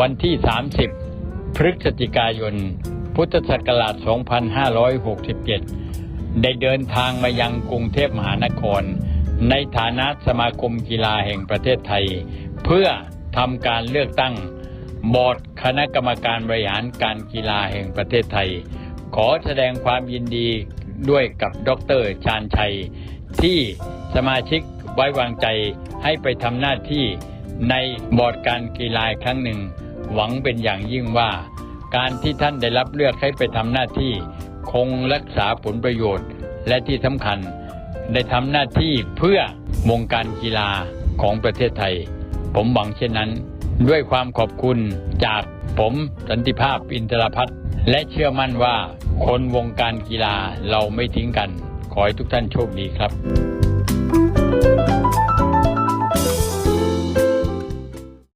วันที่ 30 พฤศจิกายน พุทธศักราช 2567 ได้เดินทางมายังกรุงเทพมหานคร ในฐานะสมาคมกีฬาแห่งประเทศไทย เพื่อทำการเลือกตั้งบอร์ดคณะกรรมการบริหารการกีฬาแห่งประเทศไทย ขอแสดงความยินดีด้วยกับดรชาญชัย ที่สมาชิกไว้วางใจให้ไปทำหน้าที่ ในบอร์ดการกีฬาครั้งหนึ่ง หวังเป็นอย่างยิ่งว่า การที่ท่านได้รับเลือกให้ไปทำหน้าที่ คงรักษาผลประโยชน์ และที่สำคัญ ได้ทำหน้าที่เพื่อวงการกีฬาของประเทศไทย ผมหวังเช่นนั้น ด้วยความขอบคุณจากผมสันติภาพอินทรพัฒน์และเชื่อมั่นว่าคนวงการกีฬาเราไม่ทิ้งกัน ขอให้ทุกท่านโชคดีครับ